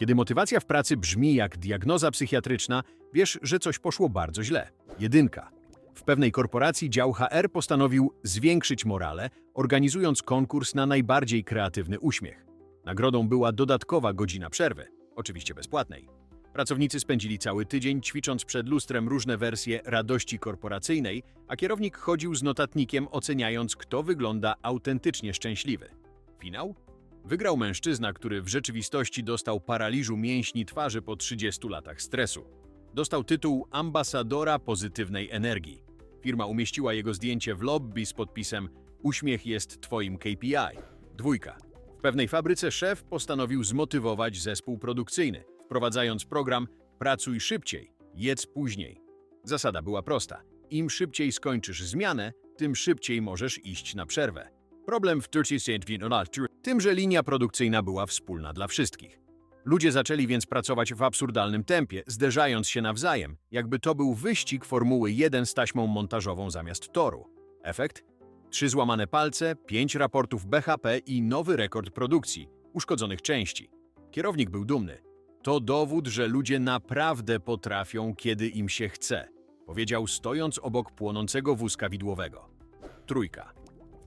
Kiedy motywacja w pracy brzmi jak diagnoza psychiatryczna, wiesz, że coś poszło bardzo źle. Jedynka. W pewnej korporacji dział HR postanowił zwiększyć morale, organizując konkurs na najbardziej kreatywny uśmiech. Nagrodą była dodatkowa godzina przerwy, oczywiście bezpłatnej. Pracownicy spędzili cały tydzień ćwicząc przed lustrem różne wersje radości korporacyjnej, a kierownik chodził z notatnikiem oceniając, kto wygląda autentycznie szczęśliwy. Finał? Wygrał mężczyzna, który w rzeczywistości dostał paraliżu mięśni twarzy po 30 latach stresu. Dostał tytuł ambasadora pozytywnej energii. Firma umieściła jego zdjęcie w lobby z podpisem Uśmiech jest twoim KPI. Dwójka. W pewnej fabryce szef postanowił zmotywować zespół produkcyjny, wprowadzając program Pracuj szybciej, jedz później. Zasada była prosta. Im szybciej skończysz zmianę, tym szybciej możesz iść na przerwę. Problem w 30 tym, że linia produkcyjna była wspólna dla wszystkich. Ludzie zaczęli więc pracować w absurdalnym tempie, zderzając się nawzajem, jakby to był wyścig Formuły 1 z taśmą montażową zamiast toru. Efekt? Trzy złamane palce, pięć raportów BHP i nowy rekord produkcji, uszkodzonych części. Kierownik był dumny. To dowód, że ludzie naprawdę potrafią, kiedy im się chce, powiedział stojąc obok płonącego wózka widłowego. Trójka.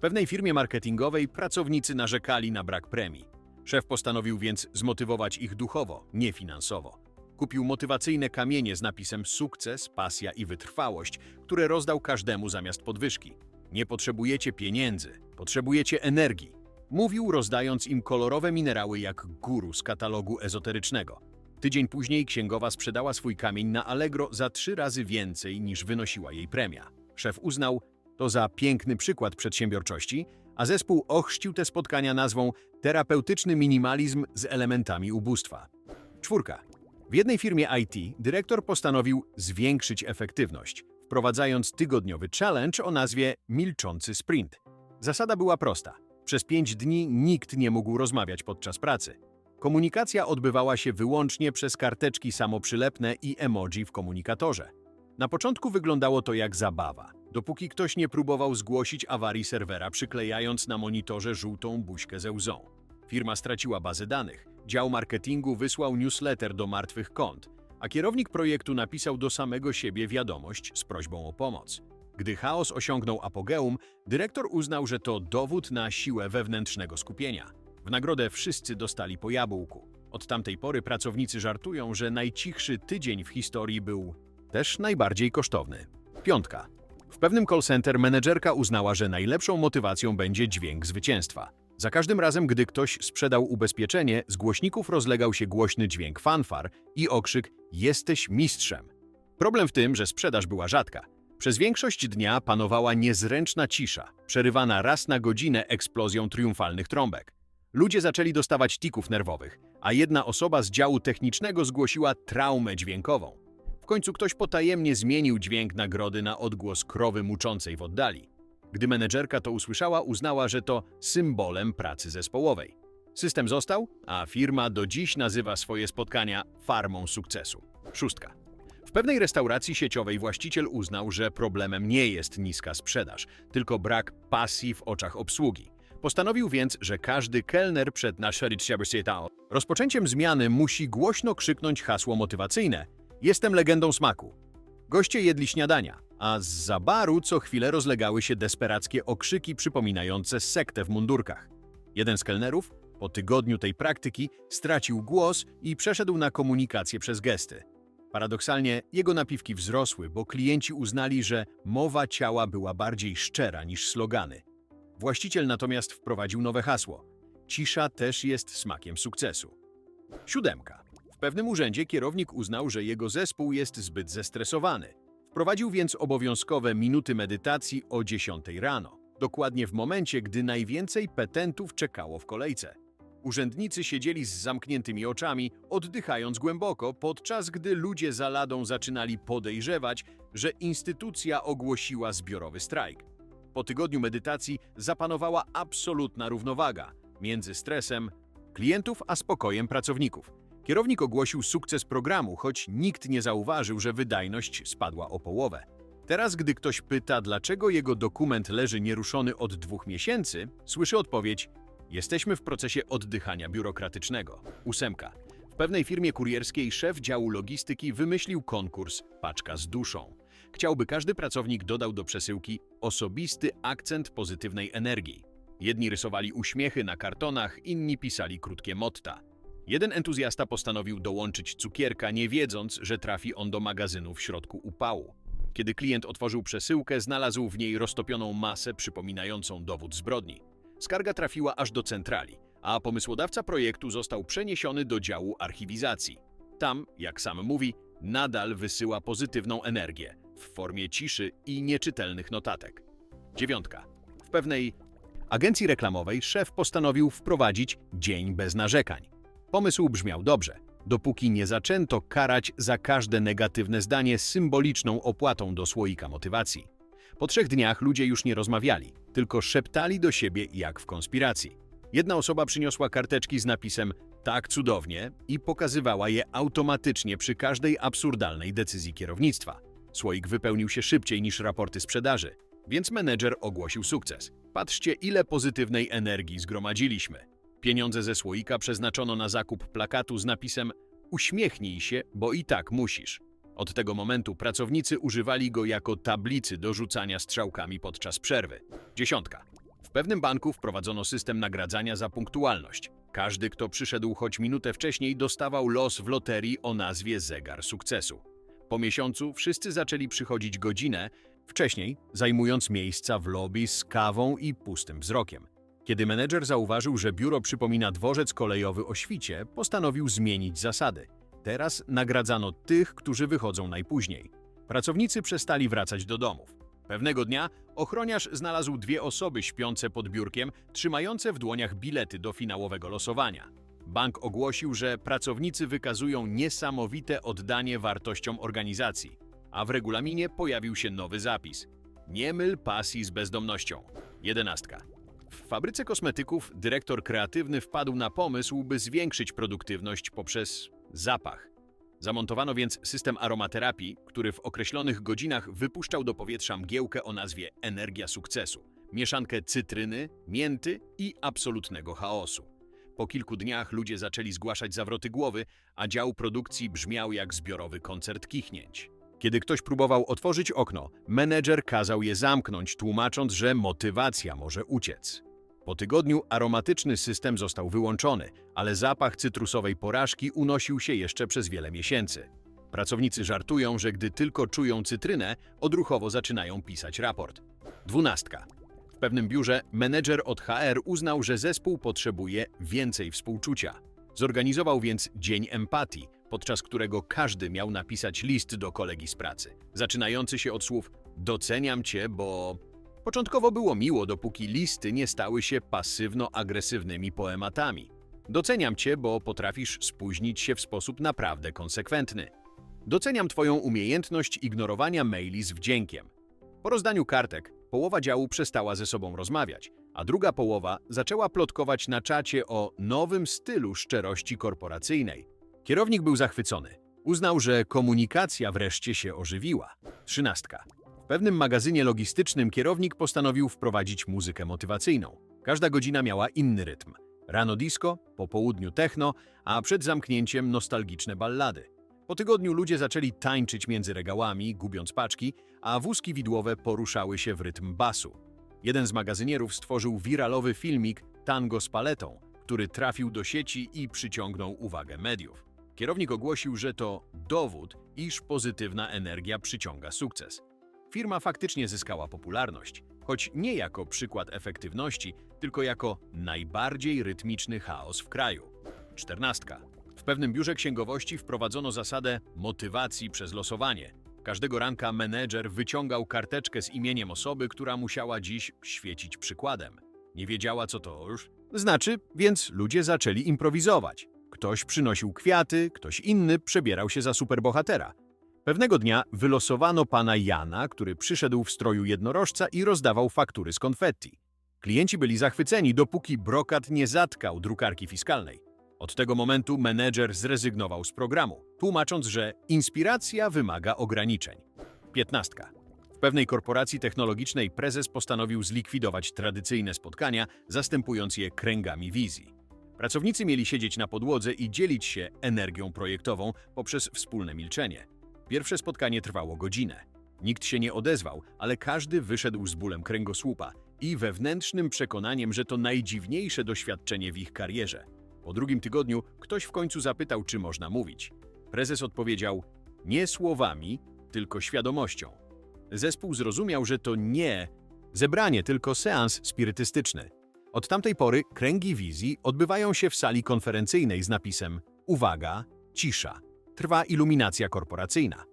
Pewnej firmie marketingowej pracownicy narzekali na brak premii. Szef postanowił więc zmotywować ich duchowo, nie finansowo. Kupił motywacyjne kamienie z napisem sukces, pasja i wytrwałość, które rozdał każdemu zamiast podwyżki. Nie potrzebujecie pieniędzy, potrzebujecie energii. Mówił, rozdając im kolorowe minerały jak guru z katalogu ezoterycznego. Tydzień później księgowa sprzedała swój kamień na Allegro za trzy razy więcej niż wynosiła jej premia. Szef uznał to za piękny przykład przedsiębiorczości, a zespół ochrzcił te spotkania nazwą Terapeutyczny minimalizm z elementami ubóstwa. Czwórka. W jednej firmie IT dyrektor postanowił zwiększyć efektywność, wprowadzając tygodniowy challenge o nazwie Milczący Sprint. Zasada była prosta. Przez pięć dni nikt nie mógł rozmawiać podczas pracy. Komunikacja odbywała się wyłącznie przez karteczki samoprzylepne i emoji w komunikatorze. Na początku wyglądało to jak zabawa, dopóki ktoś nie próbował zgłosić awarii serwera, przyklejając na monitorze żółtą buźkę ze łzą. Firma straciła bazę danych, dział marketingu wysłał newsletter do martwych kont, a kierownik projektu napisał do samego siebie wiadomość z prośbą o pomoc. Gdy chaos osiągnął apogeum, dyrektor uznał, że to dowód na siłę wewnętrznego skupienia. W nagrodę wszyscy dostali po jabłku. Od tamtej pory pracownicy żartują, że najcichszy tydzień w historii był też najbardziej kosztowny. Piątka. W pewnym call center menedżerka uznała, że najlepszą motywacją będzie dźwięk zwycięstwa. Za każdym razem, gdy ktoś sprzedał ubezpieczenie, z głośników rozlegał się głośny dźwięk fanfar i okrzyk Jesteś mistrzem. Problem w tym, że sprzedaż była rzadka. Przez większość dnia panowała niezręczna cisza, przerywana raz na godzinę eksplozją triumfalnych trąbek. Ludzie zaczęli dostawać tików nerwowych, a jedna osoba z działu technicznego zgłosiła traumę dźwiękową. W końcu ktoś potajemnie zmienił dźwięk nagrody na odgłos krowy muczącej w oddali. Gdy menedżerka to usłyszała, uznała, że to symbolem pracy zespołowej. System został, a firma do dziś nazywa swoje spotkania farmą sukcesu. Szóstka. W pewnej restauracji sieciowej właściciel uznał, że problemem nie jest niska sprzedaż, tylko brak pasji w oczach obsługi. Postanowił więc, że każdy kelner przed rozpoczęciem zmiany musi głośno krzyknąć hasło motywacyjne Jestem legendą smaku. Goście jedli śniadania, a z za baru co chwilę rozlegały się desperackie okrzyki przypominające sektę w mundurkach. Jeden z kelnerów, po tygodniu tej praktyki, stracił głos i przeszedł na komunikację przez gesty. Paradoksalnie jego napiwki wzrosły, bo klienci uznali, że mowa ciała była bardziej szczera niż slogany. Właściciel natomiast wprowadził nowe hasło. Cisza też jest smakiem sukcesu. Siódemka. Pewnym urzędzie kierownik uznał, że jego zespół jest zbyt zestresowany. Wprowadził więc obowiązkowe minuty medytacji o 10 rano, dokładnie w momencie, gdy najwięcej petentów czekało w kolejce. Urzędnicy siedzieli z zamkniętymi oczami, oddychając głęboko, podczas gdy ludzie za ladą zaczynali podejrzewać, że instytucja ogłosiła zbiorowy strajk. Po tygodniu medytacji zapanowała absolutna równowaga między stresem klientów a spokojem pracowników. Kierownik ogłosił sukces programu, choć nikt nie zauważył, że wydajność spadła o połowę. Teraz, gdy ktoś pyta, dlaczego jego dokument leży nieruszony od dwóch miesięcy, słyszy odpowiedź: Jesteśmy w procesie oddychania biurokratycznego. Ósemka. W pewnej firmie kurierskiej szef działu logistyki wymyślił konkurs Paczka z duszą. Chciałby każdy pracownik dodał do przesyłki osobisty akcent pozytywnej energii. Jedni rysowali uśmiechy na kartonach, inni pisali krótkie motta. Jeden entuzjasta postanowił dołączyć cukierka, nie wiedząc, że trafi on do magazynu w środku upału. Kiedy klient otworzył przesyłkę, znalazł w niej roztopioną masę przypominającą dowód zbrodni. Skarga trafiła aż do centrali, a pomysłodawca projektu został przeniesiony do działu archiwizacji. Tam, jak sam mówi, nadal wysyła pozytywną energię w formie ciszy i nieczytelnych notatek. Dziewiątka. W pewnej agencji reklamowej szef postanowił wprowadzić dzień bez narzekań. Pomysł brzmiał dobrze, dopóki nie zaczęto karać za każde negatywne zdanie symboliczną opłatą do słoika motywacji. Po trzech dniach ludzie już nie rozmawiali, tylko szeptali do siebie jak w konspiracji. Jedna osoba przyniosła karteczki z napisem tak cudownie i pokazywała je automatycznie przy każdej absurdalnej decyzji kierownictwa. Słoik wypełnił się szybciej niż raporty sprzedaży, więc menedżer ogłosił sukces. Patrzcie, ile pozytywnej energii zgromadziliśmy. Pieniądze ze słoika przeznaczono na zakup plakatu z napisem Uśmiechnij się, bo i tak musisz. Od tego momentu pracownicy używali go jako tablicy do rzucania strzałkami podczas przerwy. Dziesiątka. W pewnym banku wprowadzono system nagradzania za punktualność. Każdy, kto przyszedł choć minutę wcześniej, dostawał los w loterii o nazwie Zegar Sukcesu. Po miesiącu wszyscy zaczęli przychodzić godzinę wcześniej, zajmując miejsca w lobby z kawą i pustym wzrokiem. Kiedy menedżer zauważył, że biuro przypomina dworzec kolejowy o świcie, postanowił zmienić zasady. Teraz nagradzano tych, którzy wychodzą najpóźniej. Pracownicy przestali wracać do domów. Pewnego dnia ochroniarz znalazł dwie osoby śpiące pod biurkiem, trzymające w dłoniach bilety do finałowego losowania. Bank ogłosił, że pracownicy wykazują niesamowite oddanie wartościom organizacji, a w regulaminie pojawił się nowy zapis. Nie myl pasji z bezdomnością. Jedenastka. W fabryce kosmetyków dyrektor kreatywny wpadł na pomysł, by zwiększyć produktywność poprzez zapach. Zamontowano więc system aromaterapii, który w określonych godzinach wypuszczał do powietrza mgiełkę o nazwie Energia Sukcesu, mieszankę cytryny, mięty i absolutnego chaosu. Po kilku dniach ludzie zaczęli zgłaszać zawroty głowy, a dział produkcji brzmiał jak zbiorowy koncert kichnięć. Kiedy ktoś próbował otworzyć okno, menedżer kazał je zamknąć, tłumacząc, że motywacja może uciec. Po tygodniu aromatyczny system został wyłączony, ale zapach cytrusowej porażki unosił się jeszcze przez wiele miesięcy. Pracownicy żartują, że gdy tylko czują cytrynę, odruchowo zaczynają pisać raport. Dwunastka. W pewnym biurze menedżer od HR uznał, że zespół potrzebuje więcej współczucia. Zorganizował więc Dzień Empatii, podczas którego każdy miał napisać list do kolegi z pracy, zaczynający się od słów doceniam cię, bo... Początkowo było miło, dopóki listy nie stały się pasywno-agresywnymi poematami. Doceniam cię, bo potrafisz spóźnić się w sposób naprawdę konsekwentny. Doceniam twoją umiejętność ignorowania maili z wdziękiem. Po rozdaniu kartek, połowa działu przestała ze sobą rozmawiać, a druga połowa zaczęła plotkować na czacie o nowym stylu szczerości korporacyjnej. Kierownik był zachwycony. Uznał, że komunikacja wreszcie się ożywiła. Trzynastka. W pewnym magazynie logistycznym kierownik postanowił wprowadzić muzykę motywacyjną. Każda godzina miała inny rytm. Rano disco, po południu techno, a przed zamknięciem nostalgiczne ballady. Po tygodniu ludzie zaczęli tańczyć między regałami, gubiąc paczki, a wózki widłowe poruszały się w rytm basu. Jeden z magazynierów stworzył wiralowy filmik Tango z paletą, który trafił do sieci i przyciągnął uwagę mediów. Kierownik ogłosił, że to dowód, iż pozytywna energia przyciąga sukces. Firma faktycznie zyskała popularność, choć nie jako przykład efektywności, tylko jako najbardziej rytmiczny chaos w kraju. Czternastka. W pewnym biurze księgowości wprowadzono zasadę motywacji przez losowanie. Każdego ranka menedżer wyciągał karteczkę z imieniem osoby, która musiała dziś świecić przykładem. Nie wiedziała, co to już znaczy, więc ludzie zaczęli improwizować. Ktoś przynosił kwiaty, ktoś inny przebierał się za superbohatera. Pewnego dnia wylosowano pana Jana, który przyszedł w stroju jednorożca i rozdawał faktury z konfetti. Klienci byli zachwyceni, dopóki brokat nie zatkał drukarki fiskalnej. Od tego momentu menedżer zrezygnował z programu, tłumacząc, że inspiracja wymaga ograniczeń. Piętnastka. W pewnej korporacji technologicznej prezes postanowił zlikwidować tradycyjne spotkania, zastępując je kręgami wizji. Pracownicy mieli siedzieć na podłodze i dzielić się energią projektową poprzez wspólne milczenie. Pierwsze spotkanie trwało godzinę. Nikt się nie odezwał, ale każdy wyszedł z bólem kręgosłupa i wewnętrznym przekonaniem, że to najdziwniejsze doświadczenie w ich karierze. Po drugim tygodniu ktoś w końcu zapytał, czy można mówić. Prezes odpowiedział: Nie słowami, tylko świadomością. Zespół zrozumiał, że to nie zebranie, tylko seans spirytystyczny. Od tamtej pory kręgi wizji odbywają się w sali konferencyjnej z napisem Uwaga, cisza. Trwa iluminacja korporacyjna.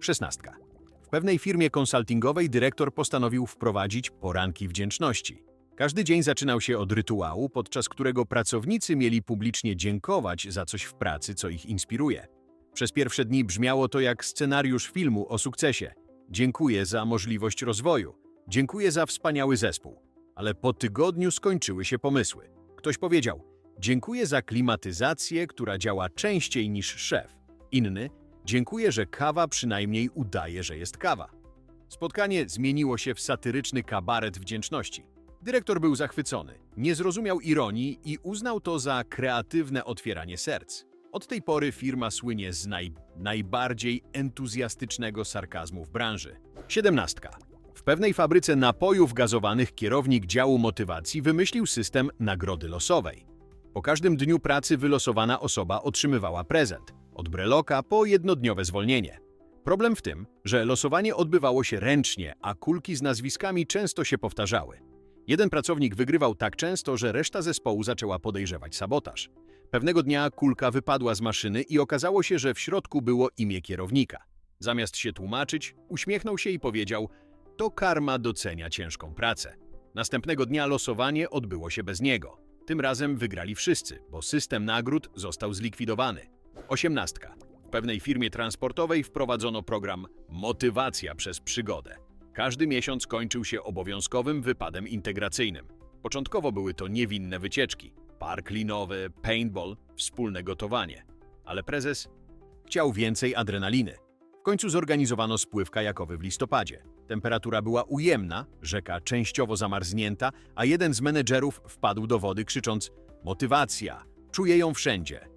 Szesnastka. W pewnej firmie konsultingowej dyrektor postanowił wprowadzić poranki wdzięczności. Każdy dzień zaczynał się od rytuału, podczas którego pracownicy mieli publicznie dziękować za coś w pracy, co ich inspiruje. Przez pierwsze dni brzmiało to jak scenariusz filmu o sukcesie. Dziękuję za możliwość rozwoju. Dziękuję za wspaniały zespół. Ale po tygodniu skończyły się pomysły. Ktoś powiedział: Dziękuję za klimatyzację, która działa częściej niż szef. Inny: Dziękuję, że kawa przynajmniej udaje, że jest kawa. Spotkanie zmieniło się w satyryczny kabaret wdzięczności. Dyrektor był zachwycony, nie zrozumiał ironii i uznał to za kreatywne otwieranie serc. Od tej pory firma słynie z naj, najbardziej entuzjastycznego sarkazmu w branży. Siedemnastka. W pewnej fabryce napojów gazowanych kierownik działu motywacji wymyślił system nagrody losowej. Po każdym dniu pracy wylosowana osoba otrzymywała prezent, od breloka po jednodniowe zwolnienie. Problem w tym, że losowanie odbywało się ręcznie, a kulki z nazwiskami często się powtarzały. Jeden pracownik wygrywał tak często, że reszta zespołu zaczęła podejrzewać sabotaż. Pewnego dnia kulka wypadła z maszyny i okazało się, że w środku było imię kierownika. Zamiast się tłumaczyć, uśmiechnął się i powiedział: To karma docenia ciężką pracę. Następnego dnia losowanie odbyło się bez niego. Tym razem wygrali wszyscy, bo system nagród został zlikwidowany. Osiemnastka. W pewnej firmie transportowej wprowadzono program Motywacja przez przygodę. Każdy miesiąc kończył się obowiązkowym wypadem integracyjnym. Początkowo były to niewinne wycieczki, park linowy, paintball, wspólne gotowanie. Ale prezes chciał więcej adrenaliny. W końcu zorganizowano spływ kajakowy w listopadzie. Temperatura była ujemna, rzeka częściowo zamarznięta, a jeden z menedżerów wpadł do wody krzycząc Motywacja! Czuję ją wszędzie!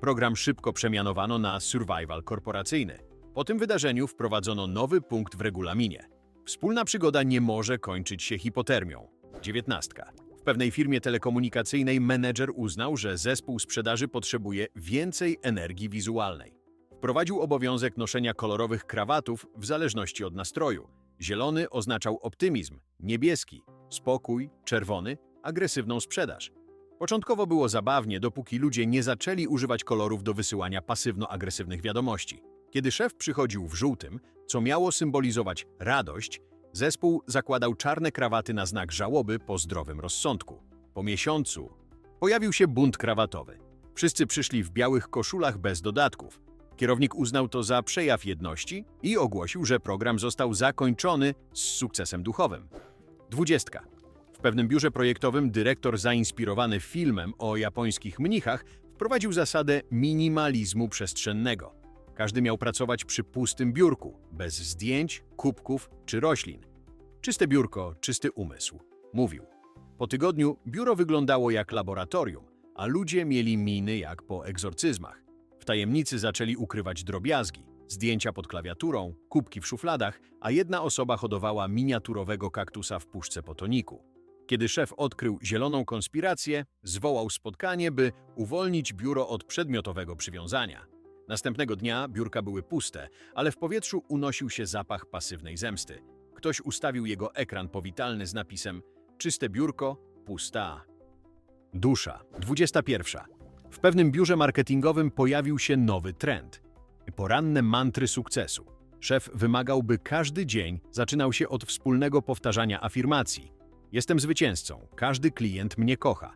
Program szybko przemianowano na survival korporacyjny. Po tym wydarzeniu wprowadzono nowy punkt w regulaminie. Wspólna przygoda nie może kończyć się hipotermią. 19. W pewnej firmie telekomunikacyjnej menedżer uznał, że zespół sprzedaży potrzebuje więcej energii wizualnej. Wprowadził obowiązek noszenia kolorowych krawatów w zależności od nastroju. Zielony oznaczał optymizm, niebieski spokój, czerwony agresywną sprzedaż. Początkowo było zabawnie, dopóki ludzie nie zaczęli używać kolorów do wysyłania pasywno-agresywnych wiadomości. Kiedy szef przychodził w żółtym, co miało symbolizować radość, zespół zakładał czarne krawaty na znak żałoby po zdrowym rozsądku. Po miesiącu pojawił się bunt krawatowy. Wszyscy przyszli w białych koszulach bez dodatków. Kierownik uznał to za przejaw jedności i ogłosił, że program został zakończony z sukcesem duchowym. 20. W pewnym biurze projektowym dyrektor zainspirowany filmem o japońskich mnichach wprowadził zasadę minimalizmu przestrzennego. Każdy miał pracować przy pustym biurku, bez zdjęć, kubków czy roślin. Czyste biurko, czysty umysł, mówił. Po tygodniu biuro wyglądało jak laboratorium, a ludzie mieli miny jak po egzorcyzmach. Tajemnicy zaczęli ukrywać drobiazgi, zdjęcia pod klawiaturą, kubki w szufladach, a jedna osoba hodowała miniaturowego kaktusa w puszce po toniku. Kiedy szef odkrył zieloną konspirację, zwołał spotkanie, by uwolnić biuro od przedmiotowego przywiązania. Następnego dnia biurka były puste, ale w powietrzu unosił się zapach pasywnej zemsty. Ktoś ustawił jego ekran powitalny z napisem Czyste biurko, pusta. Dusza. 21. W pewnym biurze marketingowym pojawił się nowy trend. Poranne mantry sukcesu. Szef wymagał, by każdy dzień zaczynał się od wspólnego powtarzania afirmacji. Jestem zwycięzcą, każdy klient mnie kocha.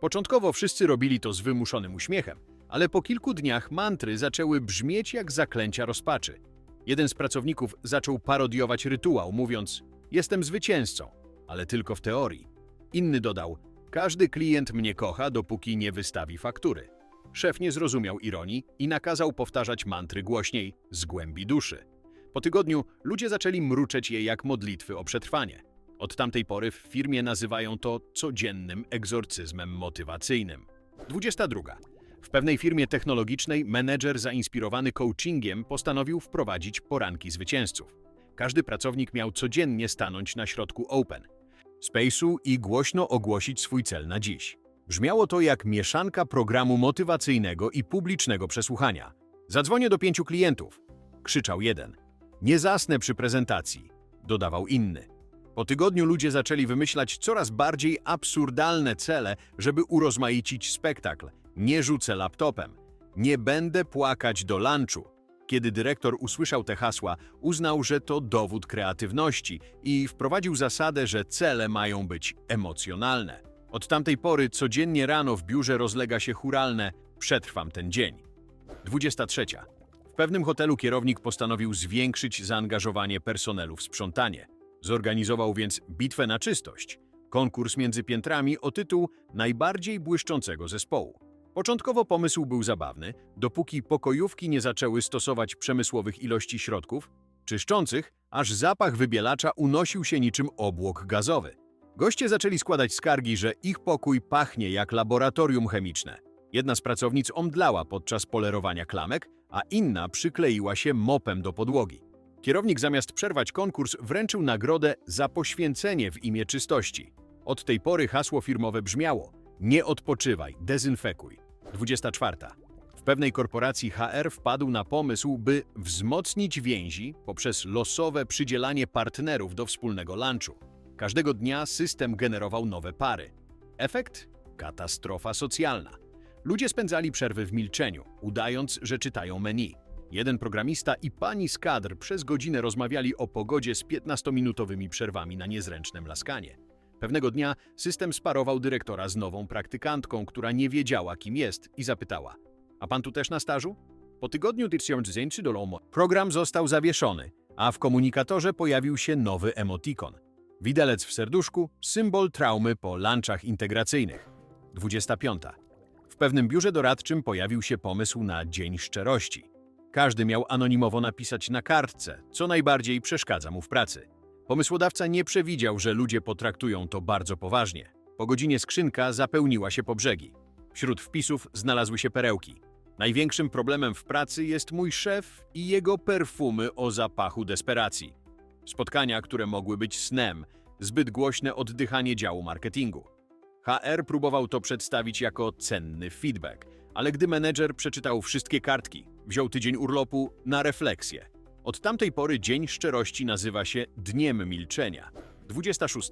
Początkowo wszyscy robili to z wymuszonym uśmiechem, ale po kilku dniach mantry zaczęły brzmieć jak zaklęcia rozpaczy. Jeden z pracowników zaczął parodiować rytuał, mówiąc: Jestem zwycięzcą, ale tylko w teorii. Inny dodał: Każdy klient mnie kocha, dopóki nie wystawi faktury. Szef nie zrozumiał ironii i nakazał powtarzać mantry głośniej, z głębi duszy. Po tygodniu ludzie zaczęli mruczeć je jak modlitwy o przetrwanie. Od tamtej pory w firmie nazywają to codziennym egzorcyzmem motywacyjnym. 22. W pewnej firmie technologicznej menedżer zainspirowany coachingiem postanowił wprowadzić poranki zwycięzców. Każdy pracownik miał codziennie stanąć na środku Open Space'u i głośno ogłosić swój cel na dziś. Brzmiało to jak mieszanka programu motywacyjnego i publicznego przesłuchania. Zadzwonię do pięciu klientów, krzyczał jeden. Nie zasnę przy prezentacji, dodawał inny. Po tygodniu ludzie zaczęli wymyślać coraz bardziej absurdalne cele, żeby urozmaicić spektakl. Nie rzucę laptopem. Nie będę płakać do lunchu. Kiedy dyrektor usłyszał te hasła, uznał, że to dowód kreatywności i wprowadził zasadę, że cele mają być emocjonalne. Od tamtej pory codziennie rano w biurze rozlega się churalne Przetrwam ten dzień. 23. W pewnym hotelu kierownik postanowił zwiększyć zaangażowanie personelu w sprzątanie. Zorganizował więc bitwę na czystość, konkurs między piętrami o tytuł najbardziej błyszczącego zespołu. Początkowo pomysł był zabawny, dopóki pokojówki nie zaczęły stosować przemysłowych ilości środków czyszczących, aż zapach wybielacza unosił się niczym obłok gazowy. Goście zaczęli składać skargi, że ich pokój pachnie jak laboratorium chemiczne. Jedna z pracownic omdlała podczas polerowania klamek, a inna przykleiła się mopem do podłogi. Kierownik zamiast przerwać konkurs wręczył nagrodę za poświęcenie w imię czystości. Od tej pory hasło firmowe brzmiało Nie odpoczywaj, dezynfekuj. 24. W pewnej korporacji HR wpadł na pomysł, by wzmocnić więzi poprzez losowe przydzielanie partnerów do wspólnego lunchu. Każdego dnia system generował nowe pary. Efekt? Katastrofa socjalna. Ludzie spędzali przerwy w milczeniu, udając, że czytają menu. Jeden programista i pani z kadr przez godzinę rozmawiali o pogodzie z 15-minutowymi przerwami na niezręczne mlaskanie. Pewnego dnia system sparował dyrektora z nową praktykantką, która nie wiedziała, kim jest i zapytała A pan tu też na stażu? Po tygodniu tysiąc do Lomo program został zawieszony, a w komunikatorze pojawił się nowy emotikon. Widelec w serduszku, symbol traumy po lunchach integracyjnych. 25. W pewnym biurze doradczym pojawił się pomysł na Dzień Szczerości. Każdy miał anonimowo napisać na kartce, co najbardziej przeszkadza mu w pracy. Pomysłodawca nie przewidział, że ludzie potraktują to bardzo poważnie. Po godzinie skrzynka zapełniła się po brzegi. Wśród wpisów znalazły się perełki. Największym problemem w pracy jest mój szef i jego perfumy o zapachu desperacji. Spotkania, które mogły być snem, zbyt głośne oddychanie działu marketingu. HR próbował to przedstawić jako cenny feedback, ale gdy menedżer przeczytał wszystkie kartki, wziął tydzień urlopu na refleksję. Od tamtej pory Dzień Szczerości nazywa się Dniem Milczenia. 26.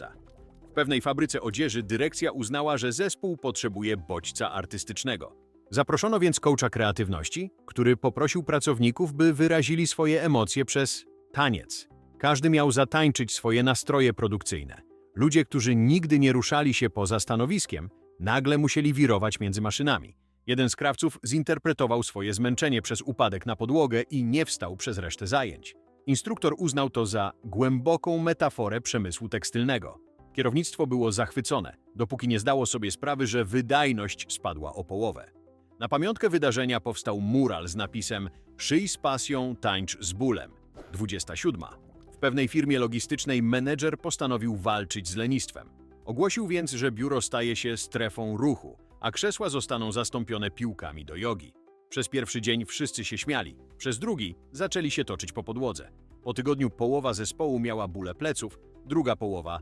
W pewnej fabryce odzieży dyrekcja uznała, że zespół potrzebuje bodźca artystycznego. Zaproszono więc coacha kreatywności, który poprosił pracowników, by wyrazili swoje emocje przez taniec. Każdy miał zatańczyć swoje nastroje produkcyjne. Ludzie, którzy nigdy nie ruszali się poza stanowiskiem, nagle musieli wirować między maszynami. Jeden z krawców zinterpretował swoje zmęczenie przez upadek na podłogę i nie wstał przez resztę zajęć. Instruktor uznał to za głęboką metaforę przemysłu tekstylnego. Kierownictwo było zachwycone, dopóki nie zdało sobie sprawy, że wydajność spadła o połowę. Na pamiątkę wydarzenia powstał mural z napisem Szyj z pasją, tańcz z bólem. 27. W pewnej firmie logistycznej menedżer postanowił walczyć z lenistwem. Ogłosił więc, że biuro staje się strefą ruchu, a krzesła zostaną zastąpione piłkami do jogi. Przez pierwszy dzień wszyscy się śmiali, przez drugi zaczęli się toczyć po podłodze. Po tygodniu połowa zespołu miała bóle pleców, druga połowa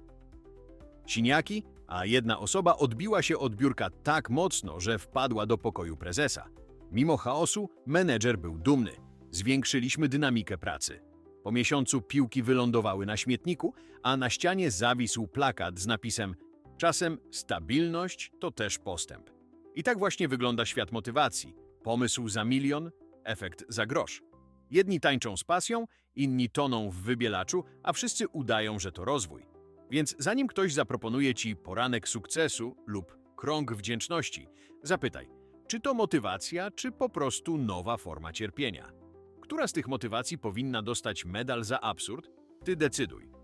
siniaki, a jedna osoba odbiła się od biurka tak mocno, że wpadła do pokoju prezesa. Mimo chaosu, menedżer był dumny. Zwiększyliśmy dynamikę pracy. Po miesiącu piłki wylądowały na śmietniku, a na ścianie zawisł plakat z napisem Czasem stabilność to też postęp. I tak właśnie wygląda świat motywacji. Pomysł za milion, efekt za grosz. Jedni tańczą z pasją, inni toną w wybielaczu, a wszyscy udają, że to rozwój. Więc zanim ktoś zaproponuje ci poranek sukcesu lub krąg wdzięczności, zapytaj, czy to motywacja, czy po prostu nowa forma cierpienia. Która z tych motywacji powinna dostać medal za absurd? Ty decyduj.